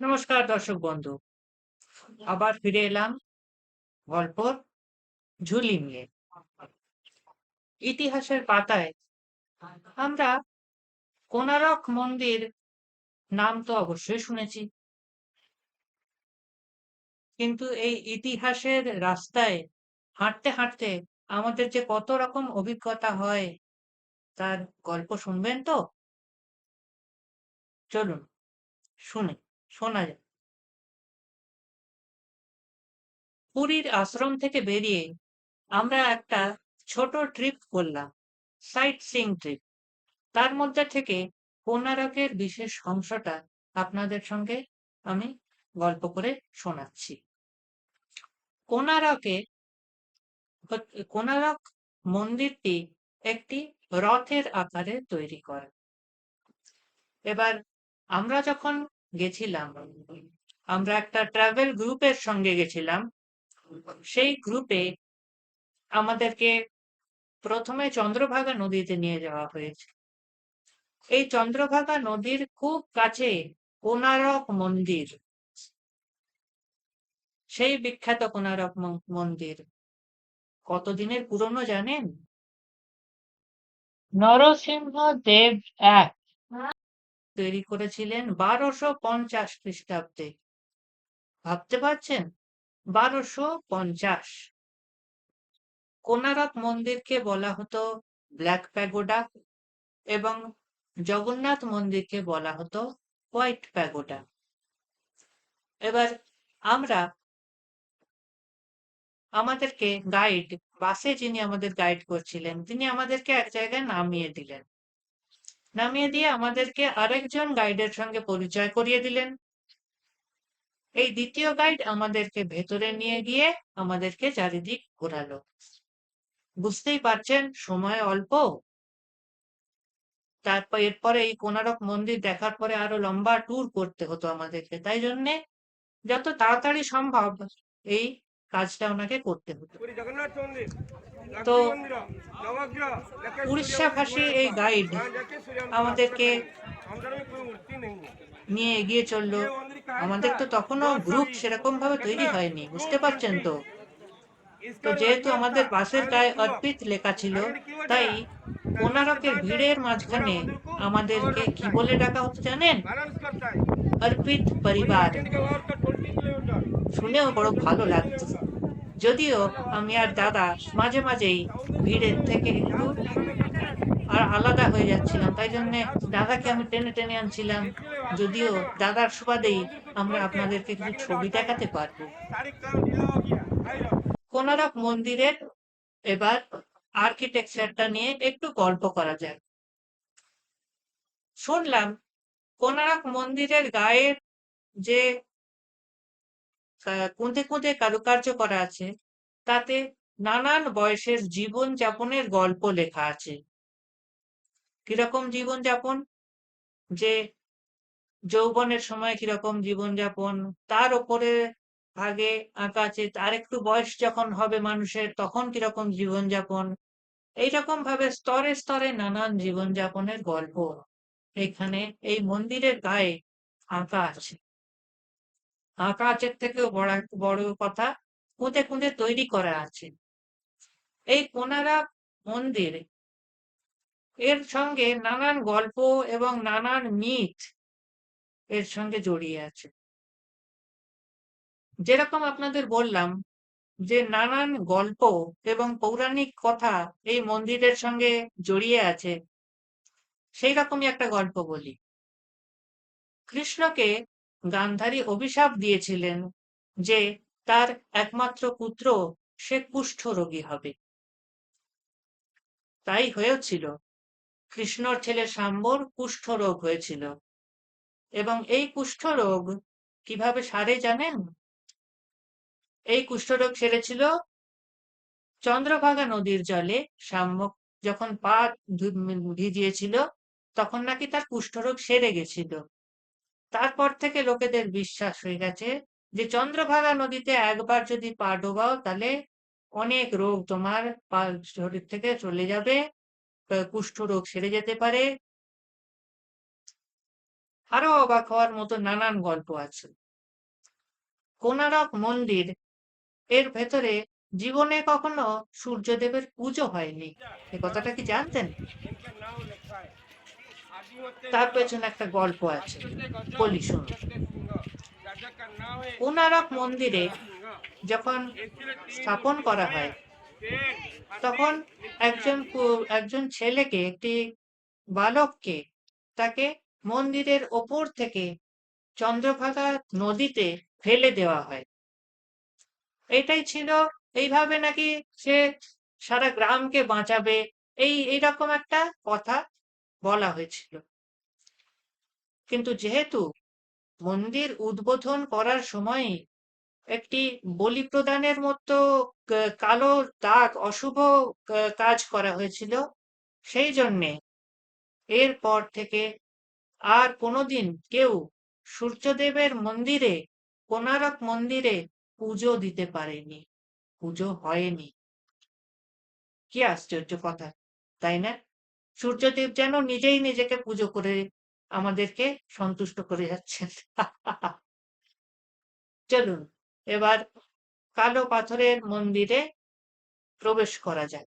নমস্কার দর্শক বন্ধু। আবার ফিরে এলাম গল্পর ঝুলি নিয়ে। ইতিহাসের পাতায় আমরা কোনারক মন্দির নাম তো অবশ্যই শুনেছি। কিন্তু এই ইতিহাসের রাস্তায় হাঁটতে হাঁটতে আমাদের যে কত রকম অভিজ্ঞতা হয়, তার গল্প শুনবেন তো? চলুন, শুনে, শোনা যায় পুরীর আশ্রম থেকে বেরিয়ে আমরা একটা ছোট ট্রিপ করলাম সাইট সিং ট্রিপ তার মধ্যে থেকে কোনারকের বিশেষ অংশটা আপনাদের সঙ্গে আমি গল্প করে শোনাচ্ছি। কোনারকে কোনারক মন্দিরটি একটি রথের আকারে তৈরি করা। এবার আমরা যখন গেছিলাম, আমরা একটা ট্রাভেল গ্রুপের সঙ্গে গেছিলাম। সেই গ্রুপে আমাদেরকে প্রথমে চন্দ্রভাগা নদীতে নিয়ে যাওয়া হয়েছে। এই চন্দ্রভাগা নদীর খুব কাছে কোনারক মন্দির। সেই বিখ্যাত কোনারক মন্দির। কতদিনের পুরনো জানেন? নরসিংহ দেব এক। তৈরি করেছিলেন বারোশো পঞ্চাশ খ্রিস্টাব্দে। ভাবতে পারছেন? বারোশো পঞ্চাশ। কোনারক মন্দিরকে বলা হতো ব্ল্যাক প্যাগোডা এবং জগন্নাথ মন্দিরকে বলা হতো হোয়াইট প্যাগোডা। এবার আমরা আমাদেরকে গাইড বাসে যিনি আমাদের গাইড করছিলেন, তিনি আমাদেরকে এক জায়গায় নামিয়ে দিলেন। নামিয়ে দিয়ে আমাদেরকে আরেকজন গাইডের সঙ্গে পরিচয় করিয়ে দিলেন। এই দ্বিতীয় গাইড আমাদেরকে ভেতরে নিয়ে গিয়ে আমাদেরকে চারিদিক ঘোরালো। বুঝতেই পারছেন, সময় অল্প। তারপর এরপরে এই কোনারক মন্দির দেখার পরে আরও লম্বা ট্যুর করতে হতো আমাদেরকে। তাই জন্যে যত তাড়াতাড়ি সম্ভব এই কাজটা ওনাকে করতে হতো। তো উড়িষ্যা ভাষী এই গাইড আমাদেরকে নিয়ে এগিয়ে চলল। আমাদের তো তখনও গ্রুপ সেরকম ভাবে তৈরি হয়নি বুঝতে পারছেন তো? তো যেহেতু আমাদের বাসের গায়ে অর্পিত লেখা ছিল তাই কোনারকের ভিড়ের মাঝখানে আমাদেরকে কি বলে ডাকা হতো জানেন? অর্পিত পরিবার। শুনেও বড় ভালো লাগতো যদিও আমি আর দাদা মাঝে মাঝেই ভিড়ের থেকে একটু আর আলাদা হয়ে যাচ্ছিলাম, তাই জন্যে দাদাকে আমি টেনে টেনে আনছিলাম। যদিও দাদার সুবাদেই আমরা আপনাদেরকে কিছু ছবি দেখাতে পারব। কোনারক মন্দিরের এবার আর্কিটেকচারটা নিয়ে একটু গল্প করা যাক। শুনলাম কোনারক মন্দিরের গায়ের যে কুঁদে কুঁদে কারুকার্য করা আছে? তাতে নানান বয়সের জীবন যাপনের গল্প লেখা আছে। কীরকম জীবন যাপন যে যৌবনের সময় কীরকম জীবন যাপন তার ওপরে ভাগে আঁকা আছে, তার একটু বয়স যখন হবে মানুষের, তখন কীরকম জীবনযাপন? এইরকম ভাবে স্তরে স্তরে নানান জীবনযাপনের গল্প এখানে এই মন্দিরের গায়ে আঁকা আছে। আঁকা আছে থেকেও বড় বড় কথা খুঁজে খুঁজে তৈরি করা আছে। এই কোনারক মন্দির। এর সঙ্গে নানান গল্প এবং নানান মিথ এর সঙ্গে জড়িয়ে আছে। যেরকম আপনাদের বললাম যে নানান গল্প এবং পৌরাণিক কথা এই মন্দিরের সঙ্গে জড়িয়ে আছে সেই রকমই একটা গল্প বলি। কৃষ্ণকে গান্ধারী অভিশাপ দিয়েছিলেন যে তার একমাত্র পুত্র সে কুষ্ঠ রোগী হবে। তাই হয়েছিল। কৃষ্ণর ছেলে সাম্বর কুষ্ঠ রোগ হয়েছিল। এবং এই কুষ্ঠ রোগ কীভাবে সারে জানেন? এই কুষ্ঠরোগ সেরেছিল চন্দ্রভাগা নদীর জলে সাম্যক যখন পা ভিজিয়েছিল, তখন নাকি তার কুষ্ঠরোগ সেরে গেছিল। তারপর থেকে লোকেদের বিশ্বাস হয়ে গেছে যে চন্দ্রভাগা নদীতে একবার যদি পা ডোবাও, তাহলে অনেক রোগ তোমার শরীর থেকে চলে যাবে। কুষ্ঠ রোগ সেরে যেতে পারে। আরও অবাক হওয়ার মতো নানান গল্প আছে। কোনারক মন্দির, এর ভেতরে জীবনে কখনো সূর্যদেবের পুজো হয়নি। এ কথাটা কি জানতেন? তার পেছনে একটা গল্প আছে। বলি শুনুন কোনারক মন্দিরে যখন স্থাপন করা হয়, তখন একজন একজন ছেলেকে, একটি বালককে তাকে মন্দিরের ওপর থেকে চন্দ্রভাগা নদীতে ফেলে দেওয়া হয়। এটাই ছিল, এইভাবে নাকি সে সারা গ্রামকে বাঁচাবে, এই, এইরকম একটা কথা বলা হয়েছিল। কিন্তু যেহেতু মন্দির উদ্বোধন করার সময় একটি বলি প্রদানের মতো কালো দাগ অশুভ কাজ করা হয়েছিল, সেই জন্যে এরপর থেকে আর কোনোদিন কেউ সূর্যদেবের মন্দিরে কোনারক মন্দিরে পুজো দিতে পারেনি, পুজো হয়নি। কি আশ্চর্য কথা, তাই না? সূর্যদেব যেন নিজেই নিজেকে পুজো করে আমাদেরকে সন্তুষ্ট করে যাচ্ছেন। চলুন, এবার কালো পাথরের মন্দিরে প্রবেশ করা যায়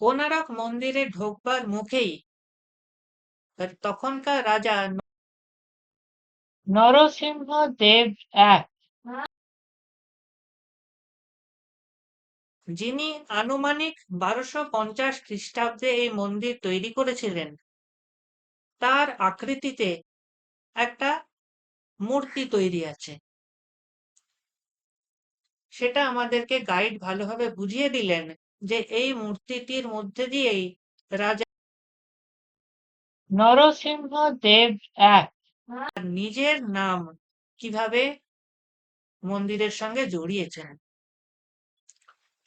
কোনারক মন্দিরে ঢোকবার মুখেই তখনকার রাজা নরসিংহ দেব এক। যিনি আনুমানিক বারোশো পঞ্চাশ খ্রিস্টাব্দে এই মন্দির তৈরি করেছিলেন। তার আকৃতিতে একটা মূর্তি তৈরি আছে। সেটা আমাদেরকে গাইড ভালোভাবে বুঝিয়ে দিলেন যে এই মূর্তিটির মধ্যে দিয়েই রাজা নরসিংহ দেব এক। নিজের নাম কীভাবে মন্দিরের সঙ্গে জড়িয়েছেন?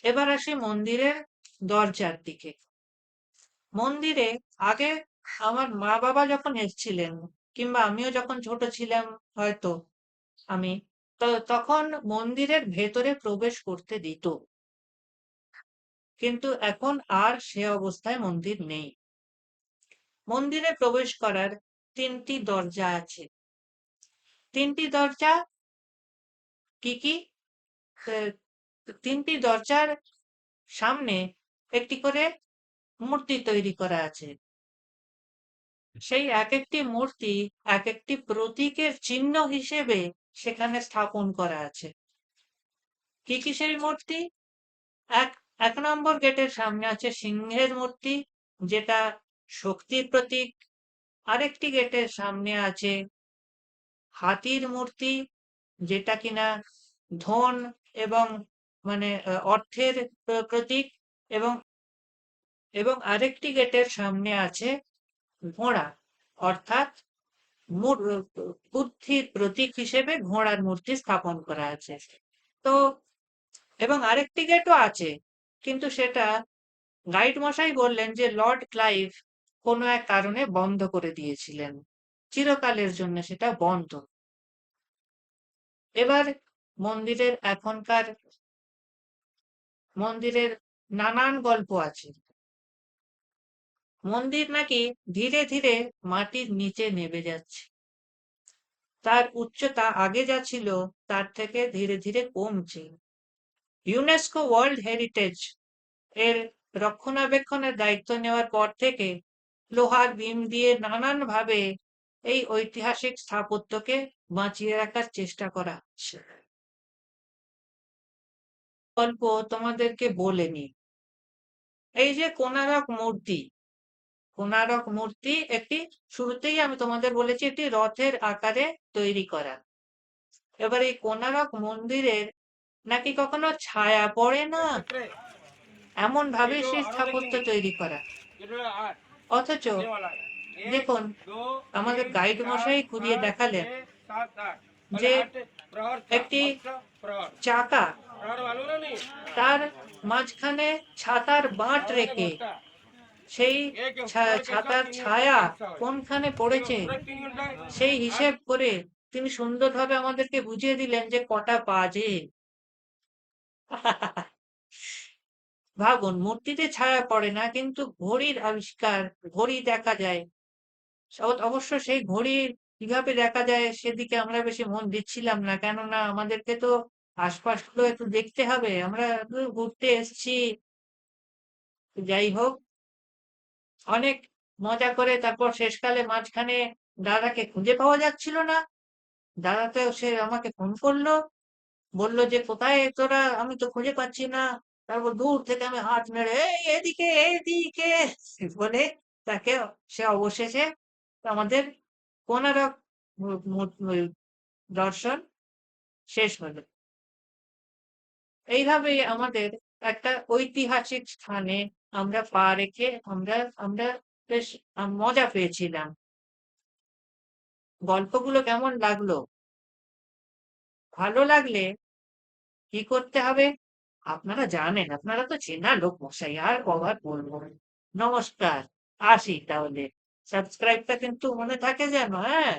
এবার আসি মন্দিরের দরজার দিকে। মন্দিরে আগে আমার মা বাবা যখন এসেছিলেন কিংবা আমিও যখন ছোট ছিলাম হয়তো আমি তখন মন্দিরের ভেতরে প্রবেশ করতে দিত। কিন্তু এখন আর সে অবস্থায় মন্দির নেই। মন্দিরে প্রবেশ করার তিনটি দরজা আছে। তিনটি দরজা কি কি? তিনটি দরজার সামনে একটি করে মূর্তি তৈরি করা আছে। সেই এক একটি মূর্তি এক একটি প্রতীকের চিহ্ন হিসেবে সেখানে স্থাপন করা আছে। কি কি সেই মূর্তি? এক এক নম্বর গেটের সামনে আছে সিংহের মূর্তি, যেটা শক্তির প্রতীক। আরেকটি গেটের সামনে আছে হাতির মূর্তি, যেটা কিনা ধন এবং মানে অর্থের প্রতীক এবং এবং আরেকটি গেটের সামনে আছে ঘোড়া। অর্থাৎ বুদ্ধির প্রতীক হিসেবে ঘোড়ার মূর্তি স্থাপন করা আছে। তো, এবং আরেকটি গেটও আছে, কিন্তু সেটা গাইড মশাই বললেন যে, লর্ড ক্লাইভ কোনো এক কারণে বন্ধ করে দিয়েছিলেন। চিরকালের জন্য সেটা বন্ধ। এবার মন্দিরের এখনকার মন্দিরের নানান গল্প আছে। মন্দির নাকি ধীরে ধীরে মাটির নিচে নেমে যাচ্ছে। তার উচ্চতা আগে যা ছিল, তার থেকে ধীরে ধীরে কমছে। ইউনেস্কো ওয়ার্ল্ড হেরিটেজ এর রক্ষণাবেক্ষণের দায়িত্ব নেওয়ার পর থেকে লোহার বিম দিয়ে নানান ভাবে এই ঐতিহাসিক স্থাপত্যকে বাঁচিয়ে রাখার চেষ্টা করা হচ্ছে। গল্প তোমাদেরকে বলে নি এই যে কোনারক মূর্তি কোনারক মূর্তি একটি শুরুতেই আমি তোমাদের বলেছি একটি রথের আকারে তৈরি করা। এবার এই কোনারক মন্দিরের নাকি কখনো ছায়া পড়ে না? এমন ভাবে সেই স্থাপত্য তৈরি করা। অথচ দেখুন আমাদের গাইড মশাই ঘুরিয়ে দেখালেন যে একটি চাকা তার মাঝখানে ছাতার বাঁট রেখে সেই ছাতার ছায়া কোনখানে পড়েছে সেই হিসেব করে তিনি সুন্দরভাবে আমাদেরকে বুঝিয়ে দিলেন যে কটা বাজে। ভাবুন মূর্তিতে ছায়া পড়ে না, কিন্তু ঘড়ির আবিষ্কার, ঘড়ি দেখা যায়। অবশ্য সেই ঘড়ি কীভাবে দেখা যায় সেদিকে আমরা বেশি মন দিচ্ছিলাম না, কেননা আমাদেরকে তো আশপাশগুলো একটু দেখতে হবে, আমরা ঘুরতে এসেছি। যাই হোক, অনেক মজা করে তারপর শেষকালে মাঝখানে দাদাকে খুঁজে পাওয়া যাচ্ছিল না। দাদাতে সে আমাকে ফোন করল, বলল যে, কোথায় তোরা? আমি তো খুঁজে পাচ্ছি না। তারপর দূর থেকে আমি হাত মেরে এদিকে এদিকে বলে তাকে, সে অবশেষে আমাদের কোনারক দর্শন শেষ হলো। এইভাবেই আমাদের একটা ঐতিহাসিক স্থানে আমরা পা রেখে আমরা আমরা বেশ মজা পেয়েছিলাম। গল্পগুলো কেমন লাগল? ভালো লাগলে কি করতে হবে? আপনারা জানেন, আপনারা তো চেনা লোক মশাই, আর কবার বলব নমস্কার, আসি তাহলে। সাবস্ক্রাইবটা কিন্তু মনে থাকে যেন হ্যাঁ?